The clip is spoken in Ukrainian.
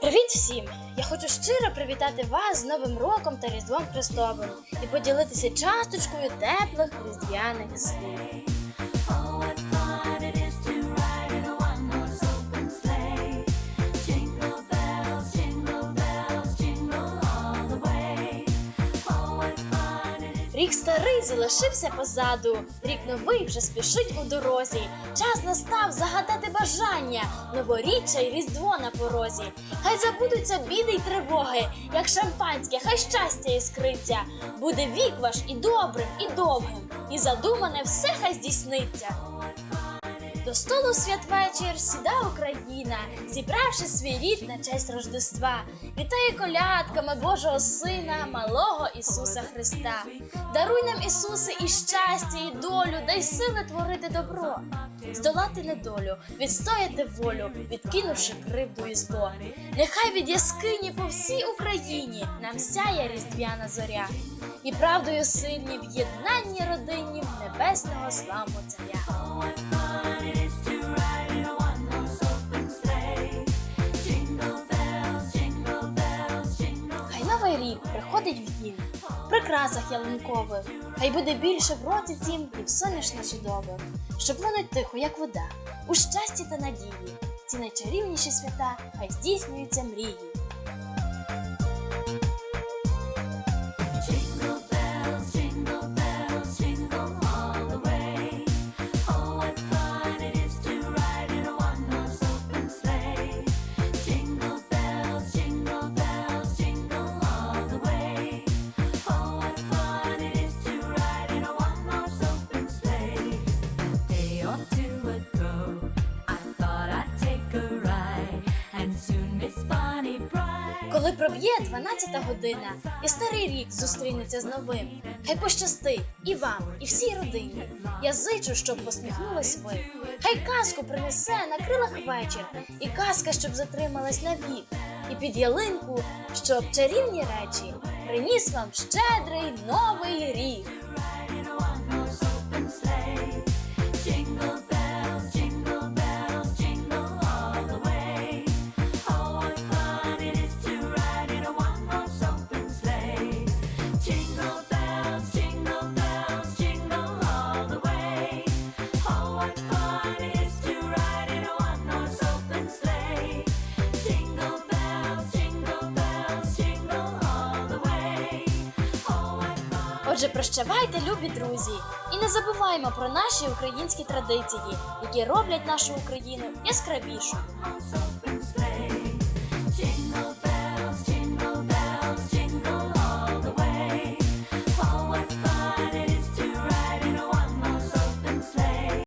Привіт всім! Я хочу щиро привітати вас з Новим роком та Різдвом Христовим і поділитися часточкою теплих різдвяних слів. Рік старий залишився позаду, рік новий вже спішить у дорозі. Час настав загадати бажання, новоріччя й різдво на порозі. Хай забудуться біди й тривоги, як шампанське, хай щастя іскриться. Буде вік ваш і добрим, і довгим, і задумане все хай здійсниться. До столу святвечір сіда Україна, зібравши свій рід на честь Рождества, вітає колядками Божого Сина, малого Ісуса Христа. Даруй нам, Ісусе, і щастя, і долю, дай сили творити добро, здолати недолю, відстояти волю, відкинувши кривду і зло. Нехай від яскині по всій Україні нам сяє різдвяна зоря, і правдою сильні в єднанні родині небесного славу царя. Рік в дім, в прикрасах ялинкових, хай буде більше в роті тім і в соняшно чудових, щоб воно тихо, як вода, у щасті та надії. Ці найчарівніші свята, хай здійснюються мрії. Проб'є 12 година, і старий рік зустрінеться з новим. Хай пощастить і вам, і всій родині. Я зичу, щоб посміхнулись ви. Хай казку принесе на крилах вечір, і казка, щоб затрималась на вік, І під ялинку, щоб чарівні речі приніс вам щедрий новий рік. Отже, прощавайте, любі друзі, і не забуваймо про наші українські традиції, які роблять нашу Україну яскравішою.